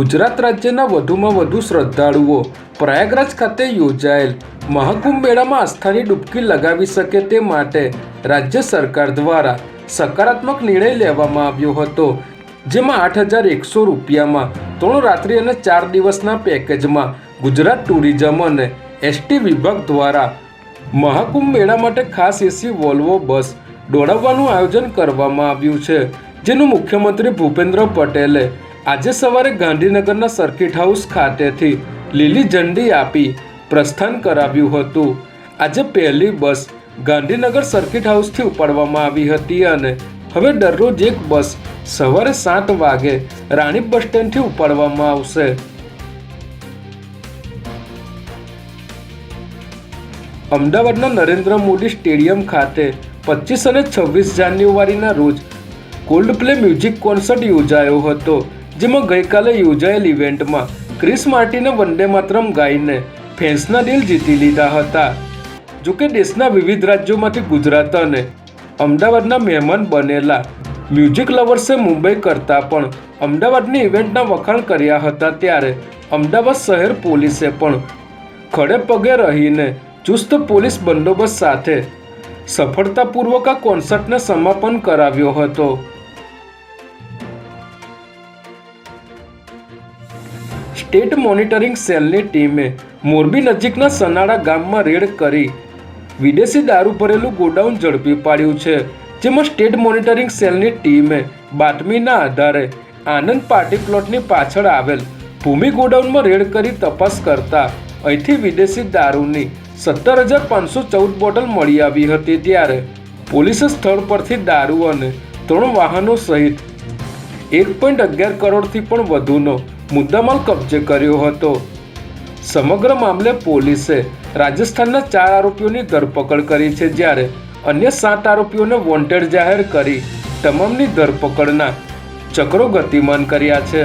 ગુજરાત રાજ્યના વધુમાં વધુ શ્રદ્ધાળુઓ પ્રયાગરાજ ખાતે યોજાયેલ મહાકુંભ મેળામાં આસ્થાની ડૂબકી લગાવી શકે તે માટે રાજ્ય સરકાર દ્વારા સકારાત્મક નિર્ણય લેવામાં આવ્યો હતો, જેમાં આઠ હજાર એકસો રૂપિયામાં ત્રણ રાત્રિ અને ચાર દિવસના પેકેજમાં ગુજરાત ટુરિઝમ અને એસટી વિભાગ દ્વારા મહાકુંભ મેળા માટે ખાસ એસી, વોલ્વો, બસ દોડાવવાનું આયોજન કરવામાં આવ્યું છે, જેનું મુખ્યમંત્રી ભૂપેન્દ્ર પટેલે આજે સવારે ગાંધીનગરના સર્કિટ હાઉસ ખાતેથી લીલી ઝંડી આપી પ્રસ્થાન કરાવ્યું હતું. આજે પહેલી બસ ગાંધીનગર સર્કિટ હાઉસથી ઉપાડવામાં આવી હતી અને હવે દરરોજ એક બસ સવારે સાત વાગે રાણી બસ સ્ટેન્ડથી ઉપાડવામાં આવશે. અમદાવાદના નરેન્દ્ર મોદી સ્ટેડિયમ ખાતે પચીસ અને છવ્વીસ જાન્યુઆરીના રોજ કોલ્ડ પ્લે મ્યુઝિક કોન્સર્ટ યોજાયો હતો. જેમાં ગઈકાલે યોજાયેલ ઇવેન્ટમાં ક્રિસ માર્ટિને વંદે માતરમ ગાઈને ફેન્સના દિલ જીતી લીધા હતા. જોકે દેશના વિવિધ રાજ્યોમાંથી ગુજરાત અને અમદાવાદના મહેમાન બનેલા મ્યુઝિક લવર્સે મુંબઈ કરતાં પણ અમદાવાદની ઇવેન્ટના વખાણ કર્યા હતા ત્યારે અમદાવાદ શહેર પોલીસે પણ ખડે પગે રહીને ચુસ્ત પોલીસ બંદોબસ્ત સાથે સફળતાપૂર્વક આ કોન્સર્ટને સમાપન કરાવ્યો હતો. સ્ટેટ મોનિટરિંગ સેલની ટીમે મોરબી નજીકના સનાડા ગામમાં રેડ કરી વિદેશી દારૂ ભરેલું ગોડાઉન ઝડપી પાડ્યું છે, જેમાં સ્ટેટ મોનિટરિંગ સેલની ટીમે બાતમીના આધારે આનંદ પાર્ટી પ્લોટની પાછળ આવેલ ભૂમિ ગોડાઉનમાં રેડ કરી તપાસ કરતા અહીંથી વિદેશી દારૂની સત્તર હજાર પાંચસો ચૌદ બોટલ મળી આવી હતી ત્યારે પોલીસે સ્થળ પરથી દારૂ અને ત્રણ વાહનો સહિત એક પોઈન્ટ અગિયાર કરોડથી પણ વધુનો મુદ્દામાલ કબજે કર્યો હતો. સમગ્ર મામલે પોલીસે રાજસ્થાનના ચાર આરોપીઓની ધરપકડ કરી છે જ્યારે અન્ય સાત આરોપીઓને વોન્ટેડ જાહેર કરી તમામની ધરપકડના ચક્રો ગતિમાન કર્યા છે.